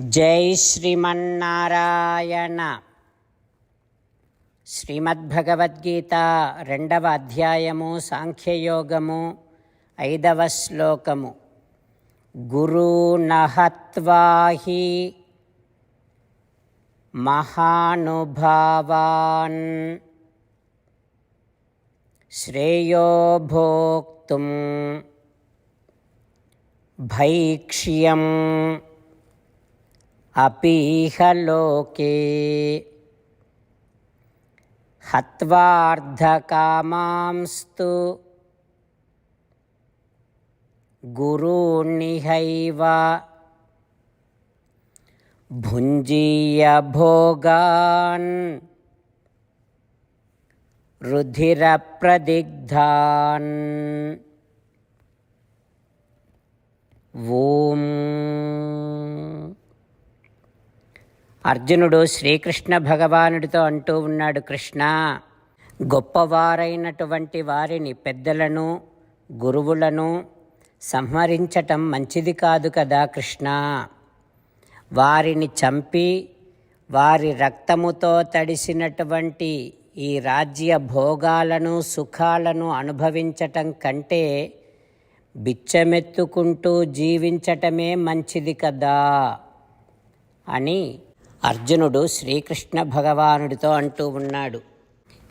జై శ్రీమన్నారాయణ. శ్రీమద్భగవద్గీత రెండవ అధ్యాయము సాంఖ్యయోగము ఐదవ శ్లోకము. గురునహత్వాహి మహానుభావాన్. శ్రేయో భోక్తుం భైక్ష్యం. अपीह लोके हत्वार्धकामांस्तु गुरून्निहैव भुञ्जीय भोगान् रुधिरप्रदिग्धान् ॐ అర్జునుడు శ్రీకృష్ణ భగవానుడితో అంటూ ఉన్నాడు కృష్ణ గొప్పవారైనటువంటి వారిని పెద్దలను గురువులను సంహరించటం మంచిది కాదు కదా కృష్ణ? వారిని చంపి వారి రక్తముతో తడిసినటువంటి ఈ రాజ్య భోగాలను సుఖాలను అనుభవించటం కంటే బిచ్చమెత్తుకుంటూ జీవించటమే మంచిది కదా? అని అర్జునుడు శ్రీకృష్ణ భగవానుడితో అంటూ ఉన్నాడు.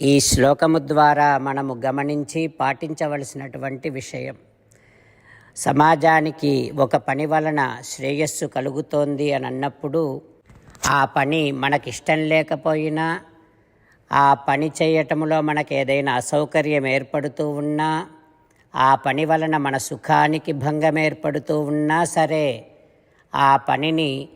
ఈ శ్లోకము ద్వారా మనము గమనించి పాటించవలసినటువంటి విషయం. సమాజానికి ఒక పని వలన శ్రేయస్సు కలుగుతోంది అని అన్నప్పుడు ఆ పని మనకిష్టం లేకపోయినా ఆ పని చేయటంలో మనకు ఏదైనా అసౌకర్యం ఏర్పడుతూ ఉన్నా ఆ పని వలన మన సుఖానికి భంగం ఏర్పడుతూ ఉన్నా సరే ఆ పనిని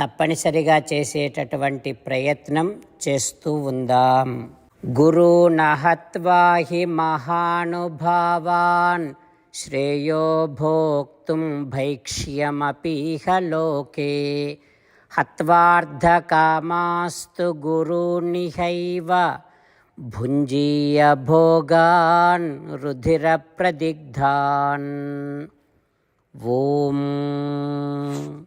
తప్పనిసరిగా చేసేటటువంటి ప్రయత్నం చేస్తూ ఉందాం. గురునహత్వాహి మహానుభావాన్ శ్రేయో భోక్తుం భైక్ష్యమపీహ లోకే. హత్వార్ధకామాస్తు గురునిహైవ భుంజీయ భోగాన్ రుధిరప్రదిగ్ధాన్. ఓం.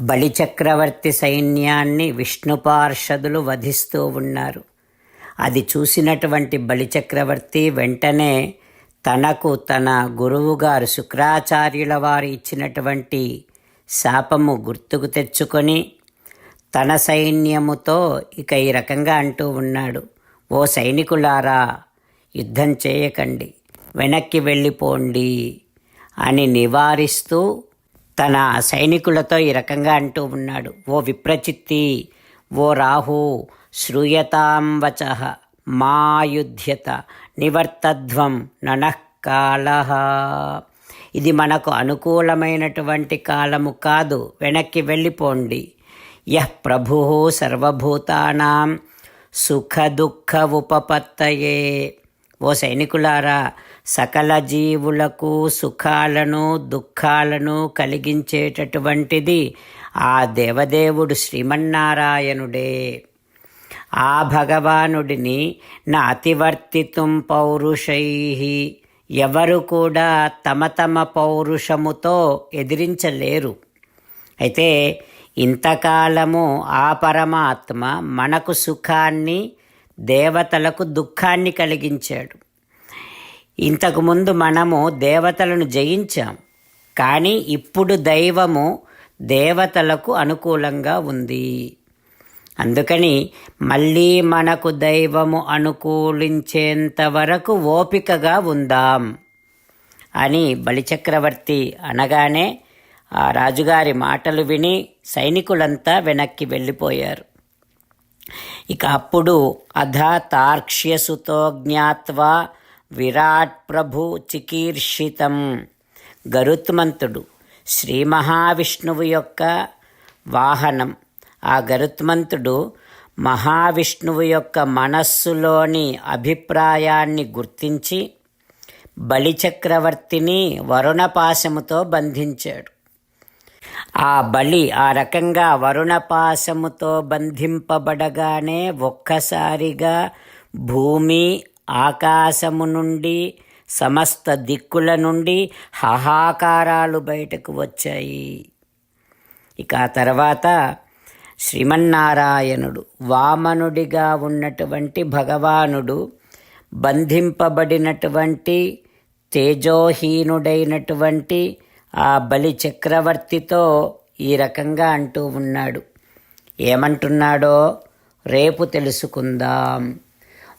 బలిచక్రవర్తి సైన్యాన్ని విష్ణుపార్షదులు వధిస్తూ ఉన్నారు. అది చూసినటువంటి బలిచక్రవర్తి వెంటనే తనకు తన గురువుగారు శుక్రాచార్యుల వారు ఇచ్చినటువంటి శాపము గుర్తుకు తెచ్చుకొని తన సైన్యముతో ఇక ఈ రకంగా అంటూ ఉన్నాడు. ఓ సైనికులారా యుద్ధం చేయకండి వెనక్కి వెళ్ళిపోండి అని నివారిస్తూ తన సైనికులతో ఈ రకంగా అంటూ ఉన్నాడు. ఓ విప్రచిత్తి ఓ రాహు శ్రూయతాంవచ మాయుధ్యత నివర్తధ్వం ననఃకాల. ఇది మనకు అనుకూలమైనటువంటి కాలము కాదు వెనక్కి వెళ్ళిపోండి. యహ్ ప్రభు సర్వభూతానాం సుఖ దుఃఖ ఉపపత్తయే. ఓ సైనికులారా సకల జీవులకు సుఖాలను దుఃఖాలను కలిగించేటటువంటిది ఆ దేవదేవుడు శ్రీమన్నారాయణుడే. ఆ భగవానుడిని నాతివర్తితుం పౌరుషై. ఎవరు కూడా తమ తమ పౌరుషముతో ఎదిరించలేరు. అయితే ఇంతకాలము ఆ పరమాత్మ మనకు సుఖాన్ని దేవతలకు దుఃఖాన్ని కలిగించాడు. ఇంతకుముందు మనము దేవతలను జయించాం. కానీ ఇప్పుడు దైవము దేవతలకు అనుకూలంగా ఉంది. అందుకని మళ్ళీ మనకు దైవము అనుకూలించేంత వరకు ఓపికగా ఉందాం అని బలిచక్రవర్తి అనగానే ఆ రాజుగారి మాటలు విని సైనికులంతా వెనక్కి వెళ్ళిపోయారు. ఇక అప్పుడు అధ తార్క్ష్యసుతో జ్ఞాత్వా విరాట్ ప్రభు చికీర్షితం. గరుత్మంతుడు శ్రీ మహావిష్ణువు యొక్క వాహనం. ఆ గరుత్మంతుడు మహావిష్ణువు యొక్క మనస్సులోని అభిప్రాయాన్ని గుర్తించి బలిచక్రవర్తిని వరుణపాశముతో బంధించాడు. ఆ బలి ఆ రకంగా వరుణపాశముతో బంధింపబడగానే ఒక్కసారిగా భూమి ఆకాశము నుండి సమస్త దిక్కుల నుండి హాహాకారాలు బయటకు వచ్చాయి. ఇక ఆ తర్వాత శ్రీమన్నారాయణుడు వామనుడిగా ఉన్నటువంటి భగవానుడు బంధింపబడినటువంటి తేజోహీనుడైనటువంటి ఆ బలి చక్రవర్తితో ఈ రకంగా అంటూ ఉన్నాడు. ఏమంటున్నాడో రేపు తెలుసుకుందాం.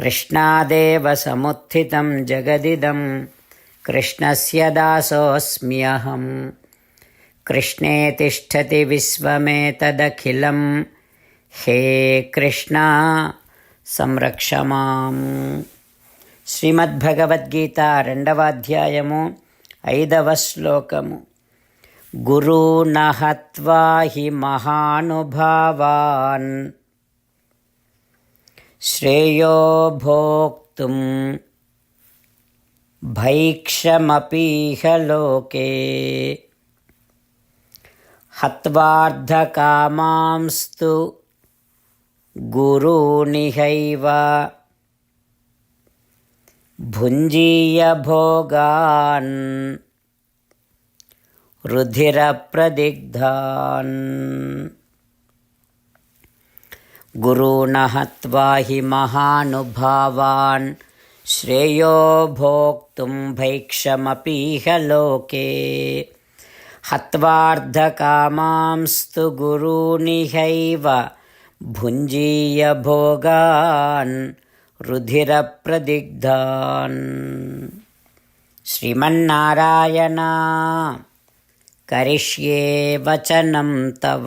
నమ కృష్ణాదేవ సముత్థితం జగదిదం కృష్ణస్య దాసోऽస్మ్యహం కృష్ణే తిష్టతి విశ్వమేతదఖిలం హే కృష్ణ సంరక్ష మాం. శ్రీమద్భగవద్గీత రెండవ అధ్యాయము ఐదవ శ్లోకము. గురూణ హత్వా హి మహానుభావాన్. श्रेयो भोक्तुं भैक्षमपीह लोके हत्वार्धकामांस्तु गुरूनिहैव भुञ्जीयभोगान् रुधिरप्रदिग्धान् गुरून् हत्वा हि महानुभावान्। श्रेयो भोक्तुं भैक्षमपीह लोके। हत्वार्धकामांस्तु गुरूनिहैव भुञ्जीय भोगान् रुधिरप्रदिग्धान्। करिष्ये वचनं तव।